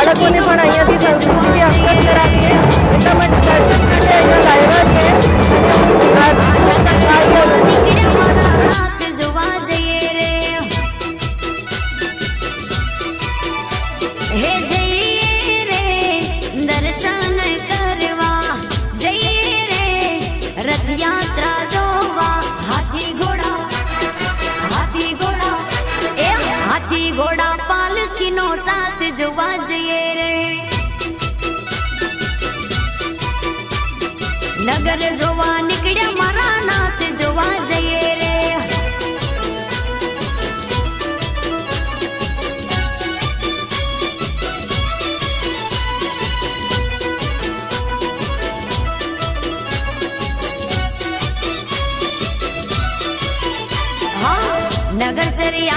બાળકોને પણ અહીંયાથી સંસ્કૃતિથી અવગત કરાવીએ. એટલા માટે દર્શક માટે અહીંયા લાવ્યા છે. હે જોવા જઈએ રે. નગર જોવા નીકળ્યા મારા નાથ જોવા જઈએ રે. નગર ચરી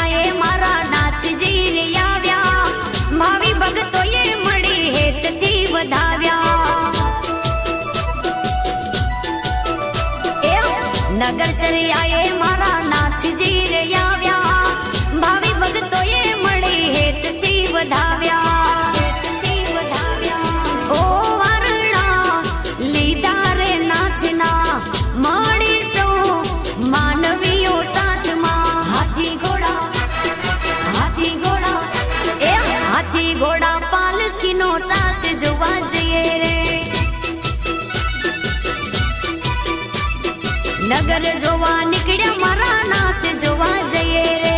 નગર જોવા નીકળ્યા મારા નાથ જોવા જઈએ રે.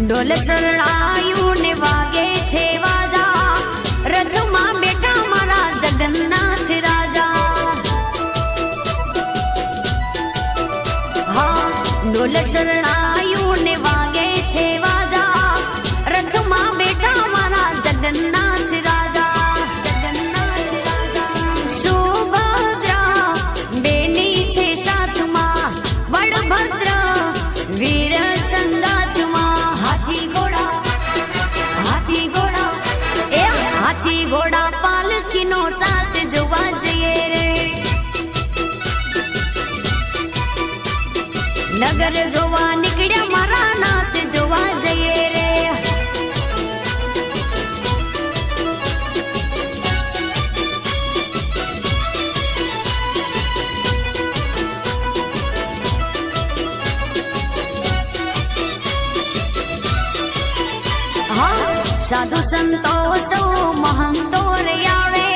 ઢોલ શરણાયું ને વાગે છે વાજા शरणाय નગર જોવા નીકળ્યા મારા નાથ જોવા જઈએ રે. સાધુ સંતો સૌ મહંતો રે આવે.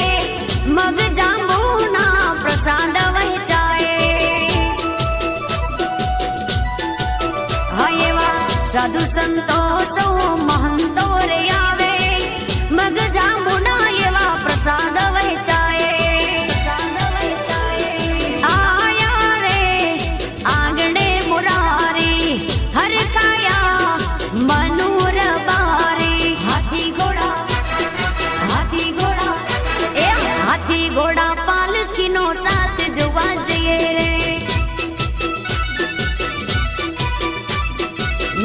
મગ જાંબુના પ્રસાદ વહેંચાય સાધુ સંતો સૌ મહંતો રે આવે. મગ જાંબુના એવા પ્રસાદ વહેંચાય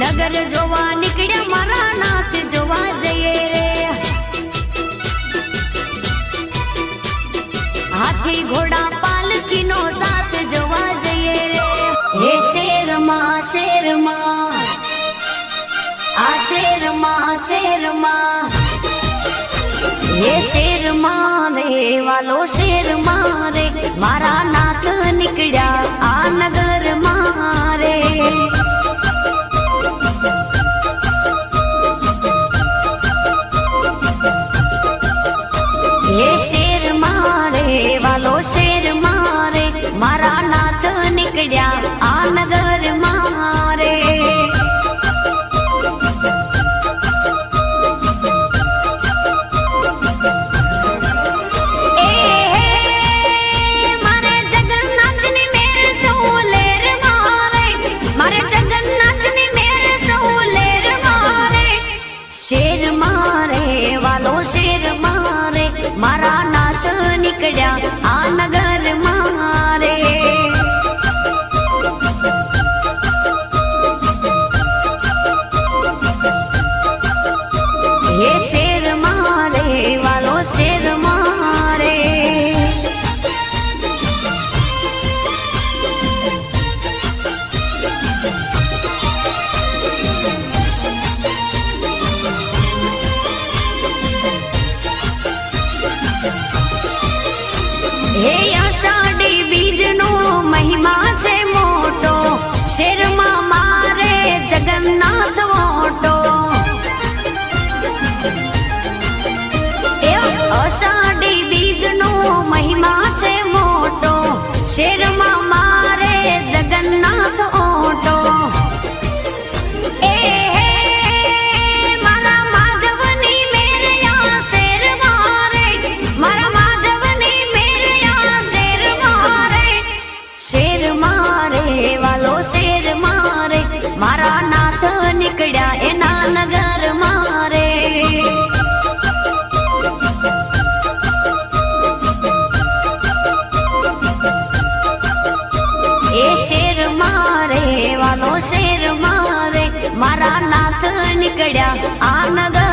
નગર જોવા નીકળ્યા મારા નાથ જોવા જઈએ રે. હાથી ઘોડા પાલખીનો સાથ જોવા જઈએ રે. હે શેરમાં શેરમાં? આ શેરમાં શેરમાં? હે શેરમાં રે, વાલો શેરમાં રે? મારા નાથ નીકળ્યા આ નીકળ્યા શેર મારે મારા નાથ નીકળ્યા આ નગર